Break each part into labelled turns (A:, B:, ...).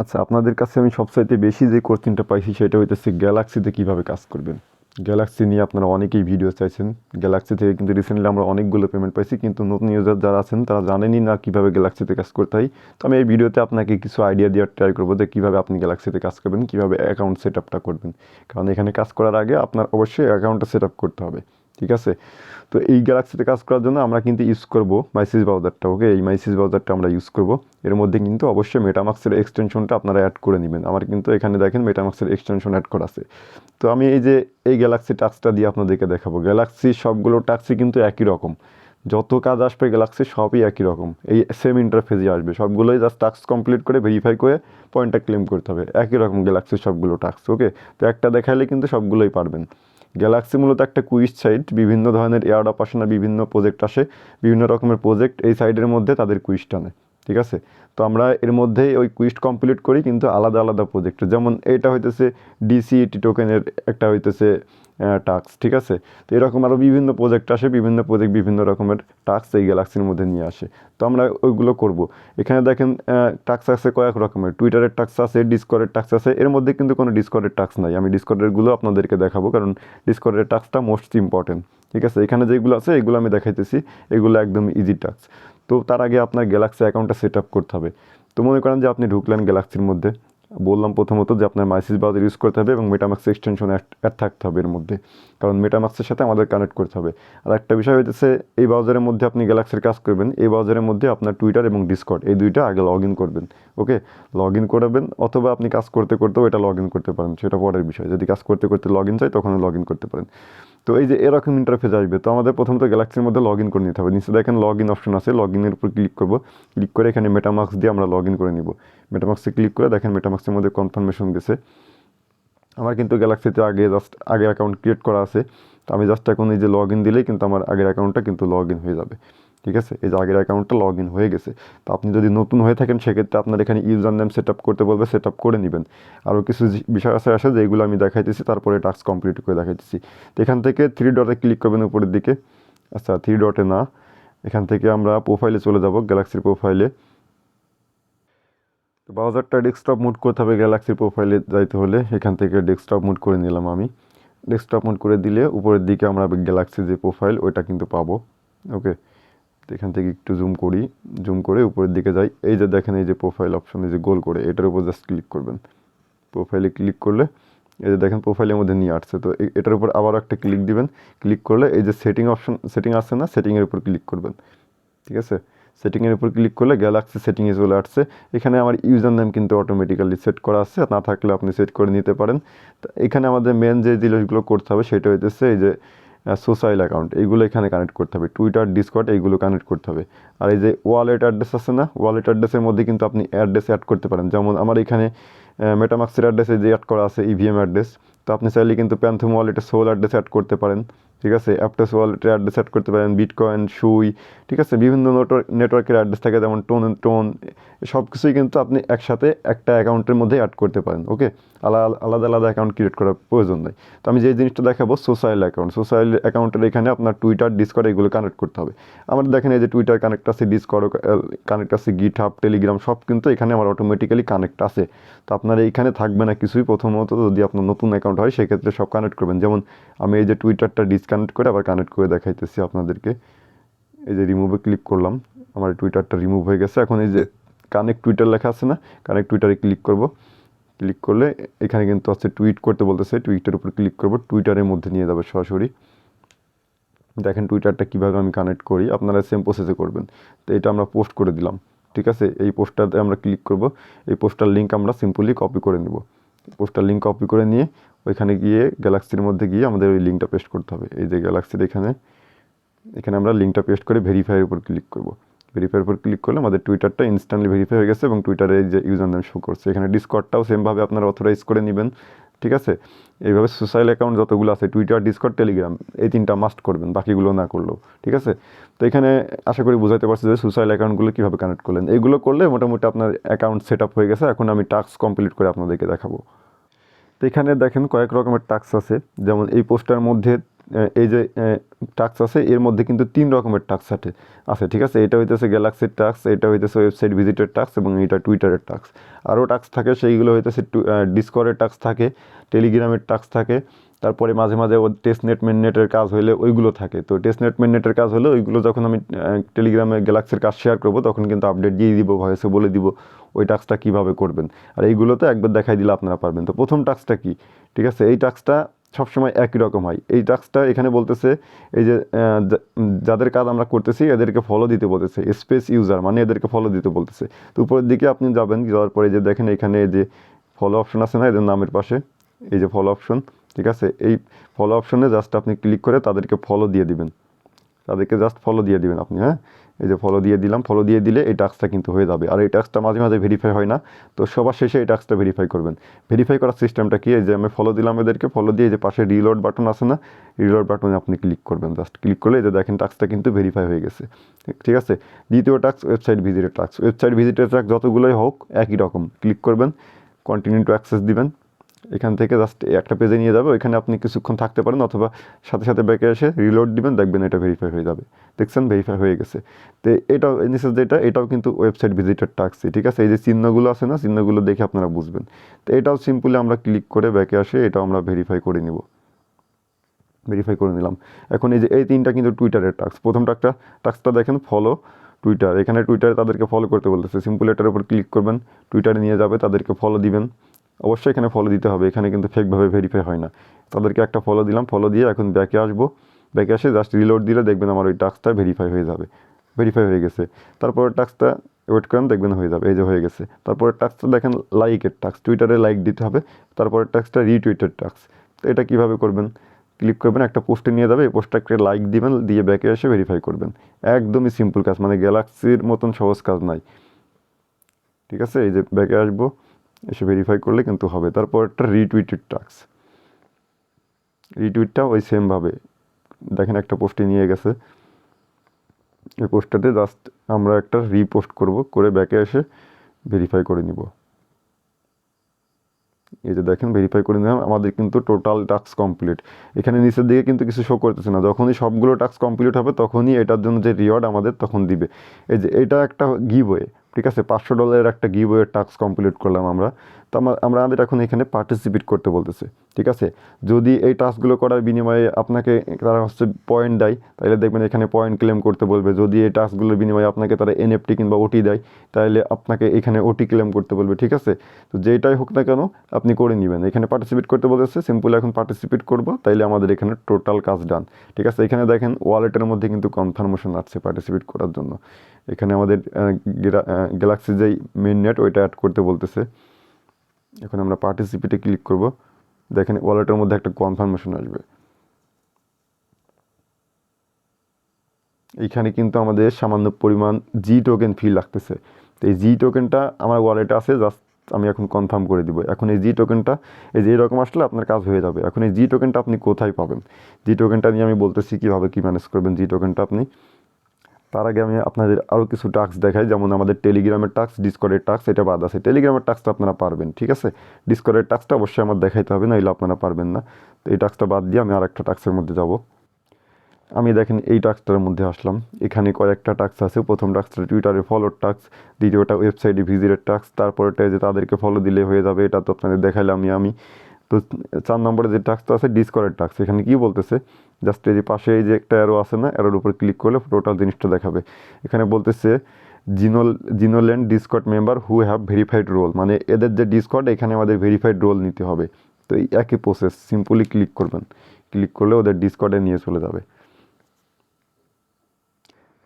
A: আচ্ছা আপনাদের কাছে আমি সবচাইতে বেশি যে কোশ্চেনটা পাইছি সেটা হইতেছে গ্যালাক্সিতে কীভাবে কাজ করবেন? গ্যালাক্সি নিয়ে আপনারা অনেকেই ভিডিও চাইছেন। গ্যালাক্সি থেকে কিন্তু রিসেন্টলি আমরা অনেকগুলো পেমেন্ট পাইছি, কিন্তু নতুন ইউজার যারা আছেন, তারা জানেনই না কীভাবে গ্যালাক্সিতে কাজ করতে হয়। তো আমি এই ভিডিওতে আপনাকে কিছু আইডিয়া দেওয়ার ট্রাই করব যে কীভাবে আপনি গ্যালাক্সিতে কাজ করবেন, কীভাবে অ্যাকাউন্ট সেট আপটা করবেন। কারণ এখানে কাজ করার আগে আপনার অবশ্যই অ্যাকাউন্টটা সেট আপ করতে হবে। ঠিক আছে? তো এই গ্যালাক্সিতে কাজ করার জন্য আমরা কিন্তু ইউজ করব মাইসিস ব্রাউজারটা ওকে এই মাইসিস ব্রাউজারটা আমরা ইউজ করব। এর মধ্যে কিন্তু অবশ্যই মেটামাক্সের এক্সটেনশনটা আপনারা অ্যাড করে নেবেন। আমার কিন্তু এখানে দেখেন মেটামাক্সের এক্সটেনশন অ্যাড করা আছে। তো আমি এই যে এই গ্যালাক্সি টাক্সটা দিয়ে আপনাদেরকে দেখাবো। গ্যালাক্সি সবগুলো টাক্সই কিন্তু একই রকম। যত কাজ আসবে গ্যালাক্সি সবই একই রকম। এই সেম ইন্টারফেসই আসবে। সবগুলোই জাস্ট টাস্ক কমপ্লিট করে ভেরিফাই করে পয়েন্টটা ক্লেম করতে হবে। একই রকম গ্যালাক্সির সবগুলো টাস্ক ওকে তো একটা দেখাইলে কিন্তু সবগুলোই পারবেন। গ্যালাক্সি মূলত একটা কুইজ সাইট বিভিন্ন ধরনের এয়ার অপাসনা বিভিন্ন প্রজেক্ট আসে, বিভিন্ন রকমের প্রজেক্ট এই সাইডের মধ্যে তাদের কুইজ টানে। ঠিক আছে? তো আমরা এর মধ্যেই ওই কুইজ কমপ্লিট করি, কিন্তু আলাদা আলাদা প্রজেক্ট যেমন এটা হইতেছে ডিসিইটি টোকেনের একটা হইতেছে টাস্ক ঠিক আছে? তো এরকম আরও বিভিন্ন প্রজেক্ট আসে, বিভিন্ন প্রজেক্ট বিভিন্ন রকমের টাস্ক এই গ্যালাক্সির মধ্যে নিয়ে আসে। তো আমরা ওইগুলো করব। এখানে দেখেন টাস্ক আছে কয়েক রকমের। টুইটারের টাস্ক আছে ডিসকর্ডের টাস্ক আছে। এর মধ্যে কিন্তু কোনো ডিসকর্ডের টাস্ক নাই। আমি ডিসকর্ডেরগুলো আপনাদেরকে দেখাবো, কারণ ডিসকর্ডের টাস্কটা মোস্ট ইম্পর্টেন্ট ঠিক আছে? এখানে যেগুলো আছে, এগুলো আমি দেখাইতেছি। এগুলো একদম ইজি টাস্ক তো তার আগে আপনার গ্যালাক্সি অ্যাকাউন্টটা সেট আপ করতে হবে। তো মনে করেন যে আপনি ঢুকলেন গ্যালাক্সির মধ্যে। বললাম প্রথমত যে আপনার মাইসিস ব্রাউজার ইউজ করতে হবে এবং মেটামাক্স এক্সটেনশন অ্যাড থাকতে হবে এর মধ্যে। কারণ মেটামাক্সের সাথে আমাদের কানেক্ট করতে হবে। আর একটা বিষয় হচ্ছে এই ব্রাউজারের মধ্যে আপনি গ্যালাক্সির কাজ করবেন। এই ব্রাউজারের মধ্যে আপনার টুইটার এবং ডিসকর্ড এই দুইটা আগে লগ ইন করবেন। ওকে? লগ ইন করবেন অথবা আপনি কাজ করতে করতেও এটা লগ ইন করতে পারেন। সেটা পরের বিষয়। যদি কাজ করতে করতে লগ ইন চাই তখন লগ ইন করতে পারেন। তো এই যে এরকম ইন্টারফেস আসবে, তো আমাদের প্রথমত গ্যালাক্সির মধ্যে লগ ইন করে নিতে হবে। নিচে দেখেন লগ ইন অপশন আছে লগ ইনের উপর ক্লিক করব। ক্লিক করে এখানে মেটামাক্স দিয়ে আমরা লগ ইন করে নিব। মেটামাক্সে ক্লিক করে দেখেন মেটামাক্সের মধ্যে কনফার্মেশন গেছে আমার কিন্তু গ্যালাক্সিতে আগে জাস্ট আগের অ্যাকাউন্ট ক্রিয়েট করা আছে। তো আমি জাস্ট এখন এই যে লগ ইন দিলেই কিন্তু আমার আগের অ্যাকাউন্টটা কিন্তু লগ ইন হয়ে যাবে। ঠিক আছে? এই যে আগের অ্যাকাউন্টটা লগ ইন হয়ে গেছে। তো আপনি যদি নতুন হয়ে থাকেন, সেক্ষেত্রে আপনার এখানে ইউজার নেম সেট আপ করতে বলবে সেট আপ করে নেবেন। আরও কিছু বিষয় আছে আসে যেগুলো আমি দেখাইতেছি, তারপরে টাস্ক কমপ্লিট করে দেখাইতেছি। তো এখান থেকে থ্রি ডটে ক্লিক করবেন উপরের দিকে। আচ্ছা থ্রি ডটে না। এখান থেকে আমরা প্রোফাইলে চলে যাব গ্যালাক্সির প্রোফাইলে তো ব্রাউজারটা ডেস্কটপ মুড করতে হবে গ্যালাক্সির প্রোফাইলে যাইতে হলে। এখান থেকে ডেস্কটপ মুড করে নিলাম আমি। ডেস্কটপ মুড করে দিলে উপরের দিকে আমরা গ্যালাক্সির যে প্রোফাইল ওইটা কিন্তু পাবো। ওকে এখান থেকে একটু জুম করি জুম করে উপরের দিকে যাই। এই যে দেখেন, এই যে প্রোফাইল অপশন এই যে গোল করে, এটার উপর জাস্ট ক্লিক করবেন। প্রোফাইলে ক্লিক করলে, এই যে দেখেন প্রোফাইলের মধ্যে নিয়ে আসছে। তো এটার উপর আবার একটা ক্লিক দিবেন। ক্লিক করলে এই যে সেটিং অপশন সেটিং আসছে না সেটিংয়ের উপর ক্লিক করবেন। ঠিক আছে? সেটিংয়ের উপর ক্লিক করলে গ্যালাক্সি সেটিংয়ে চলে আসছে। এখানে আমার ইউজার নেম কিন্তু অটোমেটিক্যালি সেট করা আছে। না থাকলে আপনি সেট করে নিতে পারেন। তো এখানে আমাদের মেন যে জিনিসগুলো করতে হবে, সেটা হইতেছে এই যে সোশ্যাল অ্যাকাউন্ট, এইগুলো এখানে কানেক্ট করতে হবে। টুইটার ডিসকর্ড এইগুলো কানেক্ট করতে হবে। আর এই যে ওয়ালেট অ্যাড্রেস আছে না ওয়ালেট অ্যাড্রেসের মধ্যে কিন্তু আপনি অ্যাড্রেস অ্যাড করতে পারেন। যেমন আমার এখানে মেটামাক্সের অ্যাড্রেসে যে অ্যাড করা আছে ইভিএম অ্যাড্রেস তো আপনি চাইলে কিন্তু প্যান্থম ওয়ালেটে সোল অ্যাড্রেস অ্যাড করতে পারেন। ঠিক আছে? অ্যাপটেস ওয়ালেটের অ্যাড্রেস অ্যাড করতে পারেন বিটকয়েন সুই ঠিক আছে? বিভিন্ন নেটওয়ার্ক নেটওয়ার্কের অ্যাড্রেস থাকে, যেমন টোন টোন সব কিছুই কিন্তু আপনি একসাথে একটা অ্যাকাউন্টের মধ্যে অ্যাড করতে পারেন ওকে আলাদা আলাদা আলাদা অ্যাকাউন্ট ক্রিয়েট করার প্রয়োজন নেই। তো আমি যে জিনিসটা দেখাবো সোশ্যাল অ্যাকাউন্ট সোশ্যাল অ্যাকাউন্টের এখানে আপনার টুইটার ডিসকর্ড এগুলো কানেক্ট করতে হবে। আমার দেখেন এই যে টুইটার কানেক্ট আছে ডিসকর্ড কানেক্ট আছে গিট হাব টেলিগ্রাম সব কিন্তু এখানে আমার অটোমেটিক্যালি কানেক্ট আছে। তো আপনার এইখানে থাকবে না কিছুই প্রথমত যদি আপনার নতুন অ্যাকাউন্ট হয়, সেক্ষেত্রে সব কানেক্ট করবেন। যেমন আমি এই যে টুইটারটা ডিসকানেক্ট করে আবার কানেক্ট করে দেখাইতেছি আপনাদেরকে। এই যে রিমুভে ক্লিক করলাম, আমার টুইটারটা রিমুভ হয়ে গেছে। এখন এই যে কানেক্ট টুইটার লেখা আছে না কানেক্ট টুইটারে ক্লিক করব। ক্লিক করলে এখানে কিন্তু আছে টুইট করতে বলতেছে টুইটার উপর ক্লিক করব। টুইটারের মধ্যে নিয়ে যাবে সরাসরি। দেখেন টুইটারটা কীভাবে আমি কানেক্ট করি, আপনারা সেম প্রসেসে করবেন। তো এটা আমরা পোস্ট করে দিলাম, ঠিক আছে? এই পোস্টটাতে আমরা ক্লিক করব, এই পোস্টার লিঙ্ক আমরা সিম্পলি কপি করে নেব। পোস্টার লিঙ্ক কপি করে নিয়ে ওইখানে গিয়ে গ্যালাক্সির মধ্যে গিয়ে আমাদের ওই লিঙ্কটা পেস্ট করতে হবে। এই যে গ্যালাক্সির এখানে এখানে আমরা লিঙ্কটা পেস্ট করে ভেরিফাইয়ের উপর ক্লিক করব। ভেরিফাইয়ের উপর ক্লিক করলে আমাদের টুইটারটা ইনস্ট্যান্টলি ভেরিফাই হয়ে গেছে এবং টুইটারে যে ইউজার নেম শো করছে। এখানে ডিসকর্ডটাও সেমভাবে আপনারা অথরাইজ করে নেবেন। ঠিক আছে? এইভাবে সোশ্যাল অ্যাকাউন্ট যতগুলো আছে টুইটার ডিসকর্ড টেলিগ্রাম এই তিনটা মাস্ট করবেন, বাকিগুলো না করলেও, ঠিক আছে? তো এখানে আশা করি বুঝাইতে পারছি যে সোশ্যাল অ্যাকাউন্টগুলো কীভাবে কানেক্ট করলেন। এইগুলো করলে মোটামুটি আপনার অ্যাকাউন্ট সেট আপ হয়ে গেছে, এখন আমি টাস্ক কমপ্লিট করে আপনাদেরকে দেখাবো। তো এখানে দেখেন কয়েক রকমের টাস্ক আছে, যেমন এই পোস্টার মধ্যে এই যে টাক্স আছে, এর মধ্যে কিন্তু তিন রকমের টাক্স আছে আছে, ঠিক আছে? এটা হইতেছে গ্যালাক্সির টাক্স এটা হইতেছে ওয়েবসাইট ভিজিটের টাক্স এবং এটা টুইটারের টাক্স আরও টাক্স থাকে, সেইগুলো হইতেছে ডিসকোয়ারের টাক্স থাকে টেলিগ্রামের টাক্স থাকে, তারপরে মাঝে মাঝে ও টেস্টনেট মেননেটের কাজ হলে ওইগুলো থাকে। তো টেস্টনেট মেননেটের কাজ হলে ওইগুলো যখন আমি টেলিগ্রামে গ্যালাক্সির কাজ শেয়ার করব, তখন কিন্তু আপডেট দিয়ে দিব ভয়েসে বলে দিব ওই টাস্কটা কীভাবে করবেন। আর এইগুলোতে একবার দেখাই দিলে আপনারা পারবেন। তো প্রথম টাস্কটা কি? ঠিক আছে? এই টাস্কটা সবসময় একই রকম হয়। এই টাস্কটা এখানে বলতেছে, এই যে যাদের কাজ আমরা করতেছি, এদেরকে ফলো দিতে বলতেছে স্পেস ইউজার মানে এদেরকে ফলো দিতে বলতেছে। তো উপরের দিকে আপনি যাবেন, যাওয়ার পরে যে দেখেন এখানে যে ফলো অপশন আছে না, এদের নামের পাশে, এই যে ফলো অপশন ঠিক আছে? এই ফলো অপশনে জাস্ট আপনি ক্লিক করে তাদেরকে ফলো দিয়ে দিবেন। তাদেরকে জাস্ট ফলো দিয়ে দিবেন আপনি হ্যাঁ? এই যে ফলো দিয়ে দিলাম ফলো দিয়ে দিলে এই টাস্কটা কিন্তু হয়ে যাবে। আর এই টাস্কটা মাঝে মাঝে ভেরিফাই হয় না, তো সবার শেষে এই টাস্কটা ভেরিফাই করবেন। ভেরিফাই করার সিস্টেমটা কি? এই যে আমি ফলো দিলাম এদেরকে ফলো দিয়ে যে পাশে রিলোড বাটন আছে না রিলোড বাটনে আপনি ক্লিক করবেন জাস্ট ক্লিক করলে যে দেখেন টাস্কটা কিন্তু ভেরিফাই হয়ে গেছে। ঠিক আছে? দ্বিতীয় টাস্ক ওয়েবসাইট ভিজিটের টাস্ক ওয়েবসাইট ভিজিটের টাস্ক যতগুলোই হোক, একই রকম। ক্লিক করবেন কন্টিনিউ টু অ্যাক্সেস দিবেন। এখান থেকে জাস্ট একটা পেজে নিয়ে যাবে, ওইখানে আপনি কিছুক্ষণ থাকতে পারেন অথবা সাথে সাথে ব্যাকে এসে রিলোড দিবেন, দেখবেন এটা ভেরিফাই হয়ে যাবে। দেখছেন? ভেরিফাই হয়ে গেছে। তো এটাও নিচে যেটা এটাও কিন্তু ওয়েবসাইট ভিজিটার টাক্সি ঠিক আছে? এই যে চিহ্নগুলো আছে না, চিহ্নগুলো দেখে আপনারা বুঝবেন। তো এটাও সিম্পলি আমরা ক্লিক করে ব্যাকে আসে, এটাও আমরা ভেরিফাই করে নিব। ভেরিফাই করে নিলাম। এখন এই যে এই তিনটা কিন্তু টুইটারের টাস্ক প্রথম টাকটা টাস্কটা দেখেন ফলো টুইটার এখানে টুইটারে তাদেরকে ফলো করতে বলতেছে। সিম্পল এটার উপর ক্লিক করবেন টুইটারে নিয়ে যাবে, তাদেরকে ফলো দিবেন। অবশ্যই এখানে ফলো দিতে হবে, এখানে কিন্তু ফেকভাবে ভেরিফাই হয় না। তাদেরকে একটা ফলো দিলাম ফলো দিয়ে এখন ব্যাকে আসব। ব্যাকে আসে জাস্ট রিলোড দিলে দেখবেন আমার ওই টাস্কটা ভেরিফাই হয়ে যাবে ভেরিফাই হয়ে গেছে। তারপরে টাস্কটা ওয়েট করেন, দেখবেন হয়ে যাবে, এই যে হয়ে গেছে। তারপরে টাস্কটা দেখেন লাইকের টাস্ক টুইটারে লাইক দিতে হবে। তারপরে টাস্কটা রিটুইটের টাস্ক তো এটা কীভাবে করবেন? ক্লিক করবেন, একটা পোস্টে নিয়ে যাবে, এই পোস্টটাকে লাইক দিবেন, দিয়ে ব্যাকে এসে ভেরিফাই করবেন। একদমই সিম্পল কাজ মানে গ্যালাক্সির মতন সহজ কাজ নাই। ঠিক আছে? এই যে ব্যাকে আসব। এসে ভেরিফাই করলে কিন্তু হবে। তারপর একটা রিটুইটেড টাস্ক রিটুইটটা ওই সেমভাবে দেখেন একটা পোস্টে নিয়ে গেছে। এই পোস্টটাতে জাস্ট আমরা একটা রিপোস্ট করব, করে ব্যাকে এসে ভেরিফাই করে নিব। এই যে দেখেন ভেরিফাই করে নিলাম, আমাদের কিন্তু টোটাল টাস্ক কমপ্লিট এখানে নিচের দিকে কিন্তু কিছু শো করতেছে না। যখনই সবগুলো টাস্ক কমপ্লিট হবে, তখনই এটার জন্য যে রিওয়ার্ড আমাদের তখন দিবে। এই যে এটা একটা গিভওয়ে ঠিক আছে? পাঁচশো ডলারের একটা গিভওয়ের টাস্ক কমপ্লিট করলাম আমরা। তো আমরা আমাদের এখন এখানে পার্টিসিপেট করতে বলতেছে, ঠিক আছে? যদি এই টাস্কগুলো করার বিনিময়ে আপনাকে তারা হচ্ছে পয়েন্ট দেয়, তাহলে দেখবেন এখানে পয়েন্ট ক্লেম করতে বলবে। যদি এই টাস্কগুলোর বিনিময়ে আপনাকে তারা এনএফটি কিংবা ওটি দেয়, তাহলে আপনাকে এখানে ওটি ক্লেম করতে বলবে, ঠিক আছে? তো যেটাই হোক না কেন, আপনি করে নেবেন। এখানে পার্টিসিপেট করতে বলতেছে সিম্পল এখন পার্টিসিপেট করব, তাইলে আমাদের এখানে টোটাল কাজ ডান ঠিক আছে? এখানে দেখেন ওয়ালেটের মধ্যে কিন্তু কনফার্মেশন আসছে পার্টিসিপেট করার জন্য। এখানে আমাদের গ্যালাক্সি যেই মেন নেট ওইটা অ্যাড করতে বলতেছে। এখন আমরা পার্টিসিপেটে ক্লিক করব। দেখেন ওয়ালেটের মধ্যে একটা কনফার্মেশন আসবে। এইখানে কিন্তু আমাদের সামান্য পরিমাণ জি টোকেন ফি লাগতেছে। তো এই জি টোকেনটা আমার ওয়ালেটে আছে জাস্ট আমি এখন কনফার্ম করে দিব। এখন এই জি টোকেনটা এই যে এরকম আসলে আপনার কাজ হয়ে যাবে। এখন এই জি টোকেনটা আপনি কোথায় পাবেন? জি টোকেনটা নিয়ে আমি বলতেছি কীভাবে কী ম্যানেজ করবেন জি টোকেনটা আপনি? তার আগে আমি আপনাদের আরও কিছু টাস্ক দেখাই, যেমন আমাদের টেলিগ্রামের টাস্ক ডিসকর্ডের টাস্ক এটা বাদ আছে। টেলিগ্রামের টাস্কটা আপনারা পারবেন, ঠিক আছে? ডিসকর্ডের টাস্কটা অবশ্যই আমার দেখাইতে হবে না এলে আপনারা পারবেন না। তো এই টাস্কটা বাদ দিয়ে আমি আর একটা টাস্কের মধ্যে যাব। আমি দেখেন এই টাস্কটার মধ্যে আসলাম। এখানে কয়েকটা টাস্ক আছে। প্রথম টাস্কটা টুইটারে ফলোর টাস্ক দ্বিতীয়টা ওয়েবসাইটে ভিজিটের টাস্ক তারপরেটা যে তাদেরকে ফলো দিলে হয়ে যাবে, এটা তো আপনাদের দেখাইলাম আমি। আমি তো চার নম্বরে যে টাস্কটা আছে ডিসকর্ডের টাস্ক এখানে কি বলতেছে? জাস্ট এই যে পাশে এই যে একটা অ্যারো আছে না অ্যারোর উপর ক্লিক করলে টোটাল জিনিসটা দেখাবে। এখানে বলতেছে জিনোল জিনোল্যান্ড discord member who have verified role মানে এদের যে ডিসকট এখানে আমাদের ভেরিফাইড রোল নিতে হবে। তো এই একই প্রসেস সিম্পলি ক্লিক করবেন। ক্লিক করলে ওদের ডিসকটে নিয়ে চলে যাবে।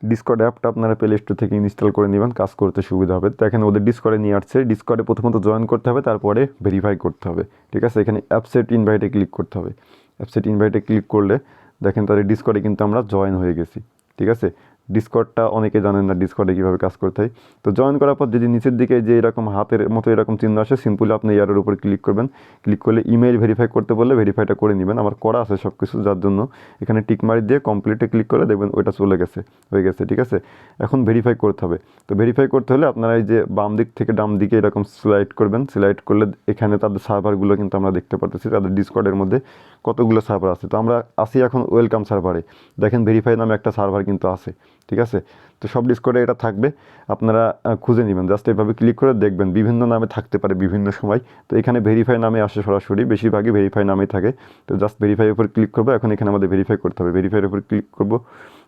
A: ডিসকর্ড অ্যাপটা আপনারা প্লে স্টোর থেকে ইনস্টল করে নেবেন, কাজ করতে সুবিধা হবে। তো এখানে ওদের ডিসকর্ডে নিয়ে আসছে। ডিসকর্ডে প্রথমত জয়েন করতে হবে, তারপরে ভেরিফাই করতে হবে। ঠিক আছে? এখানে অ্যাপসেট ইনভাইটে ক্লিক করতে হবে। অ্যাপসেট ইনভাইটে ক্লিক করলে দেখেন তাদের ডিসকর্ডে কিন্তু আমরা জয়েন হয়ে গেছি ঠিক আছে? ডিসকর্ডটা অনেকে জানেন না ডিসকর্ডে কীভাবে কাজ করতে হয়। তো জয়েন করার পর যদি নিচের দিকে যে এরকম হাতের মতো এরকম চিহ্ন আসে সিম্পলি আপনি ইয়ারের উপর ক্লিক করবেন। ক্লিক করলে ইমেল ভেরিফাই করতে বললে ভেরিফাইটা করে নেবেন। আমার করা আছে সব কিছু যার জন্য এখানে টিক মারি দিয়ে কমপ্লিটে ক্লিক করে দেখবেন ওইটা চলে গেছে, হয়ে গেছে, ঠিক আছে? এখন ভেরিফাই করতে হবে। তো ভেরিফাই করতে হলে আপনারা এই যে বাম দিক থেকে ডাম দিকে এরকম স্লাইড করবেন। স্লাইড করলে এখানে তাদের সার্ভারগুলো কিন্তু আমরা দেখতে পারতেছি, তাদের ডিসকর্ডের মধ্যে কতগুলো সার্ভার আছে। তো আমরা আসি এখন ওয়েলকাম সার্ভারে দেখেন ভেরিফাই নামে একটা সার্ভার কিন্তু আছে। ঠিক আছে? তো সব ডিসকর্ডে এটা থাকবে। আপনারা খুঁজে নেবেন। জাস্ট এইভাবে ক্লিক করে দেখবেন। বিভিন্ন নামে থাকতে পারে বিভিন্ন সময়। তো এখানে ভেরিফাই নামে আসে সরাসরি। বেশিরভাগই ভেরিফাই নামেই থাকে। তো জাস্ট ভেরিফাইয়ের উপর ক্লিক করব। এখন এখানে আমাদের ভেরিফাই করতে হবে। ভেরিফাইয়ের উপর ক্লিক করব।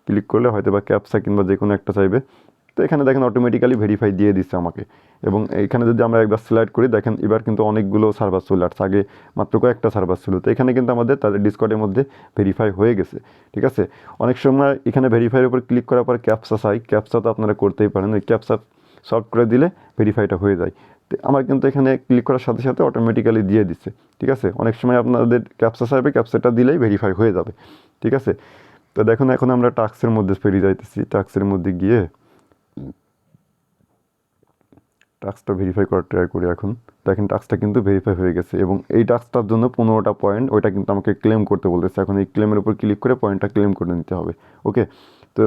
A: ক্লিক করলে হয়তো বা ক্যাপসা কিংবা যে কোনো একটা চাইবে। তো এখানে দেখেন অটোমেটিক্যালি ভেরিফাই দিয়ে দিচ্ছে আমাকে। এবং এখানে যদি আমরা একবার সিলেক্ট করি, দেখেন এবার কিন্তু অনেকগুলো সার্ভার চলে আসছে। আগে মাত্র কয়েকটা সার্ভার ছিল। তো এখানে কিন্তু আমাদের তাদের ডিসকর্ডের মধ্যে ভেরিফাই হয়ে গেছে। ঠিক আছে? অনেক সময় এখানে ভেরিফাইয়ের উপর ক্লিক করার পর ক্যাপসা চাই। ক্যাপসা তো আপনারা করতেই পারেন। ওই ক্যাপসা সলভ করে দিলে ভেরিফাইটা হয়ে যায়। তো আমার কিন্তু এখানে ক্লিক করার সাথে সাথে অটোমেটিক্যালি দিয়ে দিচ্ছে। ঠিক আছে? অনেক সময় আপনাদের ক্যাপসা চাইবে ক্যাপসাটা দিলেই ভেরিফাই হয়ে যাবে। ঠিক আছে? তো দেখুন, এখন আমরা টাক্সের মধ্যে পেরিয়ে যাইতেছি। টাক্সের মধ্যে গিয়ে টাস্কটা ভেরিফাই করার ট্রাই করি এখন। দেখেন টাস্কটা কিন্তু ভেরিফাই হয়ে গেছে এবং এই টাস্কটার জন্য পনেরোটা পয়েন্ট ওইটা কিন্তু আমাকে ক্লেম করতে বলতেছে। এখন এই ক্লেমের উপর ক্লিক করে পয়েন্টটা ক্লেম করে নিতে হবে ওকে তো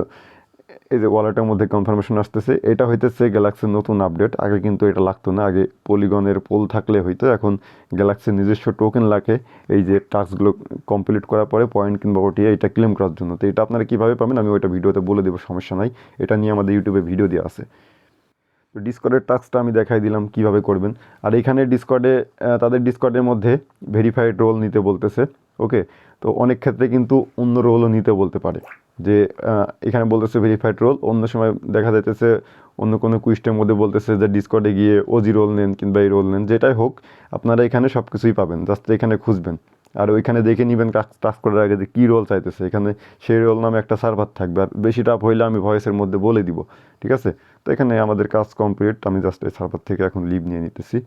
A: এই যে ওয়ালেটের মধ্যে কনফার্মেশন আসতেছে, এটা হইতেছে গ্যালাক্সির নতুন আপডেট আগে কিন্তু এটা লাগতো না, আগে পলিগনের পোল থাকলে হইতো, এখন গ্যালাক্সির নিজস্ব টোকেন লাগে। এই যে টাস্কগুলো কমপ্লিট করার পরে পয়েন্ট কিংবা ওটিয়ে এটা ক্লেম করার জন্য। তো এটা আপনারা কীভাবে পাবেন আমি ওইটা ভিডিওতে বলে দেবো, সমস্যা নাই। এটা নিয়ে আমাদের ইউটিউবে ভিডিও দেওয়া আছে। তো ডিসকর্ডের টাস্কটা আমি দেখাই দিলাম কীভাবে করবেন। আর এখানে ডিসকর্ডে তাদের ডিসকর্ডের মধ্যে ভেরিফাইড রোল নিতে বলতেছে ওকে তো অনেক ক্ষেত্রে কিন্তু অন্য রোলও নিতে বলতে পারে। যে এখানে বলতেছে ভেরিফাইড রোল অন্য সময় দেখা যাইতেছে অন্য কোনো কুইস্টের মধ্যে বলতেছে যে ডিসকর্ডে গিয়ে ওজি রোল নেন কিংবা এই রোল নেন, যেটাই হোক, আপনারা এখানে সব কিছুই পাবেন, জাস্ট এখানে খুঁজবেন। আর ওইখানে দেখে নেবেন টাস্ক করার আগে যে কী রোল চাইতেছে। এখানে সেই রোল নামে একটা সার্ভার থাকবে। আর বেশি টাফ হইলে আমি ভয়েসের মধ্যে বলে দিব, ঠিক আছে? তো এখানে আমাদের কাজ কমপ্লিট আমি জাস্ট এই সার্ভার থেকে এখন লিভ নিয়ে নিতেছি।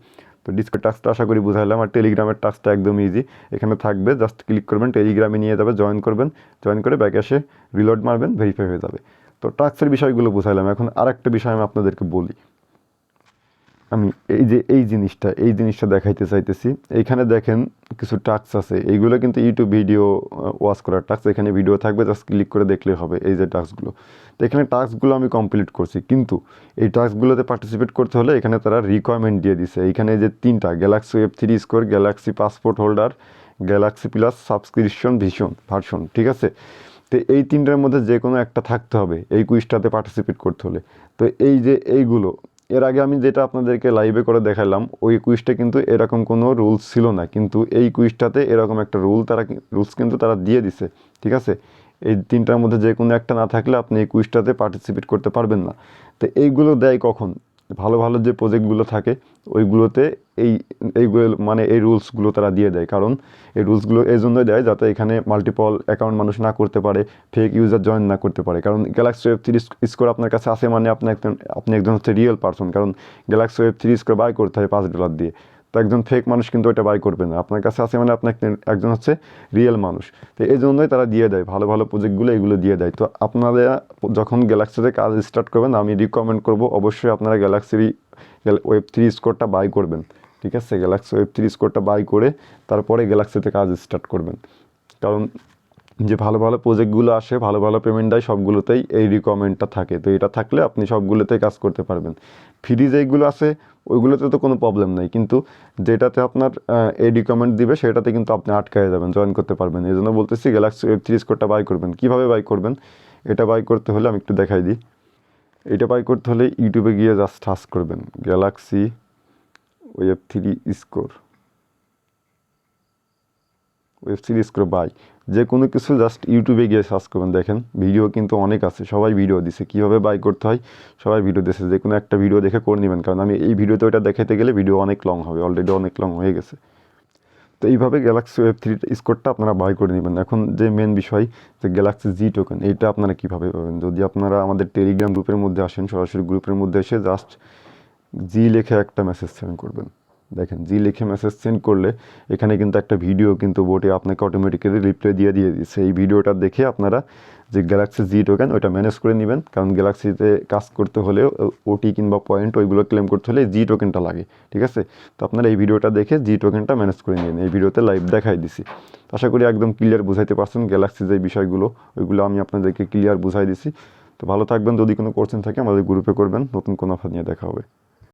A: তো ডিসকো টাস্কটা আশা করি বুঝাইলাম। আর টেলিগ্রামের টাস্কটা একদম ইজি এখানে থাকবে জাস্ট ক্লিক করবেন টেলিগ্রামে নিয়ে যাবে জয়েন করবেন। জয়েন করে ব্যাক এসে রিলোড মারবেন ভেরিফাই হয়ে যাবে। তো টাস্কের বিষয়গুলো বুঝাইলাম। এখন আরেকটা বিষয় আমি আপনাদেরকে বলি। আমি এই যে, এই জিনিসটা এই জিনিসটা দেখাইতে চাইতেছি। এইখানে দেখেন কিছু টাস্ক আছে। এইগুলো কিন্তু ইউটিউব ভিডিও ওয়াচ করার টাক্স এখানে ভিডিও থাকবে জাস্ট ক্লিক করে দেখলে হবে এই যে টাস্কগুলো। তো এখানে টাস্কগুলো আমি কমপ্লিট করছি। কিন্তু এই টাস্কগুলোতে পার্টিসিপেট করতে হলে এখানে তারা রিকোয়ারমেন্ট দিয়ে দিছে। এইখানে যে তিনটা Galaxy web three score Galaxy passport holder Galaxy plus subscription vision version ঠিক আছে? তো এই তিনটার মধ্যে যে কোনো একটা থাকতে হবে এই কুইজটাতে পার্টিসিপেট করতে হলে। তো এই যে এইগুলো এর আগে আমি যেটা আপনাদেরকে লাইভে করে দেখালাম ওই কুইজটা কিন্তু এরকম কোনো রুলস ছিল না। কিন্তু এই কুইজটাতে এরকম একটা রুল তারা রুলস কিন্তু তারা দিয়ে দিছে, ঠিক আছে? এই তিনটার মধ্যে যে কোনো একটা না থাকলে আপনি এই কুইজটাতে পার্টিসিপেট করতে পারবেন না। তো এইগুলো দেয় কখন? ভালো ভালো যে প্রজেক্টগুলো থাকে, ওইগুলোতে এই এইগুলো মানে এই রুলসগুলো তারা দিয়ে দেয়। কারণ এই রুলসগুলো এই জন্যই দেয় যাতে এখানে মাল্টিপল অ্যাকাউন্ট মানুষ না করতে পারে ফেক ইউজার জয়েন না করতে পারে। কারণ গ্যালাক্সি ওয়েব থ্রি স্কোর আপনার কাছে আসে মানে আপনি একজন আপনি একজন হচ্ছে রিয়েল পার্সন কারণ Galaxy web three score buy করতে হয় পাঁচ ডলার দিয়ে। তো একজন ফেক মানুষ কিন্তু ওটা বাই করবে না। আপনার কাছে আছে মানে আপনার একজন- হচ্ছে রিয়েল মানুষ। তো এই জন্যই তারা দিয়ে দেয়, ভালো ভালো প্রজেক্টগুলো এগুলো দিয়ে দেয়। তো আপনারা যখন গ্যালাক্সিতে কাজ স্টার্ট করবেন, আমি রিকমেন্ড করব, অবশ্যই আপনারা গ্যালাক্সির ওয়েব থ্রি স্কোরটা বাই করবেন। ঠিক আছে? গ্যালাক্সি ওয়েব থ্রি স্কোরটা বাই করে তারপরে গ্যালাক্সিতে কাজ স্টার্ট করবেন। কারণ যে ভালো ভালো প্রজেক্টগুলো আসে, ভালো ভালো পেমেন্ট দেয়, সবগুলোতেই এই রিকমেন্ডটা থাকে। তো এটা থাকলে আপনি সবগুলোতেই কাজ করতে পারবেন। ফ্রি যেইগুলো আছে, ওইগুলোতে তো কোনো প্রবলেম নেই। কিন্তু যেটাতে আপনার এই রিকমেন্ড দিবে, সেটাতে কিন্তু আপনি আটকায় যাবেন জয়েন করতে পারবেন। এই জন্য বলতেছি গ্যালাক্সি ওয়েব থ্রি স্কোরটা বাই করবেন। কীভাবে বাই করবেন? এটা বাই করতে হলে আমি একটু দেখাই দিই। এটা বাই করতে হলে ইউটিউবে গিয়ে জাস্ট সার্চ করবেন Galaxy web three score web series করে বাই যে কোনো কিছু জাস্ট ইউটিউবে গিয়ে সার্চ করবেন। দেখেন ভিডিও কিন্তু অনেক আছে। সবাই ভিডিও দিছে। কীভাবে বাই করতে হয়? সবাই ভিডিও দিছে। যে কোনো একটা ভিডিও দেখে করে নেবেন। কারণ আমি এই ভিডিওতে ওটা দেখাতে গেলে ভিডিও অনেক লং হবে। অলরেডি অনেক লং হয়ে গেছে। তো এইভাবে গ্যালাক্সি ওয়েব থ্রি স্কোরটা আপনারা বাই করে নেবেন। এখন যে মেন বিষয়, যে গ্যালাক্সি জি টোকেন এইটা আপনারা কীভাবে পাবেন? যদি আপনারা আমাদের টেলিগ্রাম গ্রুপের মধ্যে আসেন, সরাসরি গ্রুপের মধ্যে এসে জাস্ট জি লেখে একটা মেসেজ সেন্ড করবেন। দেখেন, জি লিখে মেসেজ সেন্ড করলে এখানে কিন্তু একটা ভিডিও কিন্তু বোটে, আপনাকে অটোমেটিক্যালি রিপ্লাই দিয়ে দিয়ে দিচ্ছে এই ভিডিওটা দেখে আপনারা যে গ্যালাক্সি জি টোকেন ওইটা ম্যানেজ করে নেবেন। কারণ গ্যালাক্সিতে কাজ করতে হলে ওটি কিংবা পয়েন্ট ওইগুলো ক্লেম করতে হলে জি টোকেনটা লাগে, ঠিক আছে? তো আপনারা এই ভিডিওটা দেখে জি টোকেনটা ম্যানেজ করে নিন। এই ভিডিওতে লাইভ দেখাই দিছি। আশা করি একদম ক্লিয়ার বুঝাইতে পারছেন গ্যালাক্সি যে বিষয়গুলো, ওইগুলো আমি আপনাদেরকে ক্লিয়ার বুঝাই দিছি। তো ভালো থাকবেন। যদি কোনো কোশ্চেন থাকে আমাদের গ্রুপে করবেন। নতুন কোনো অফার নিয়ে দেখা হবে।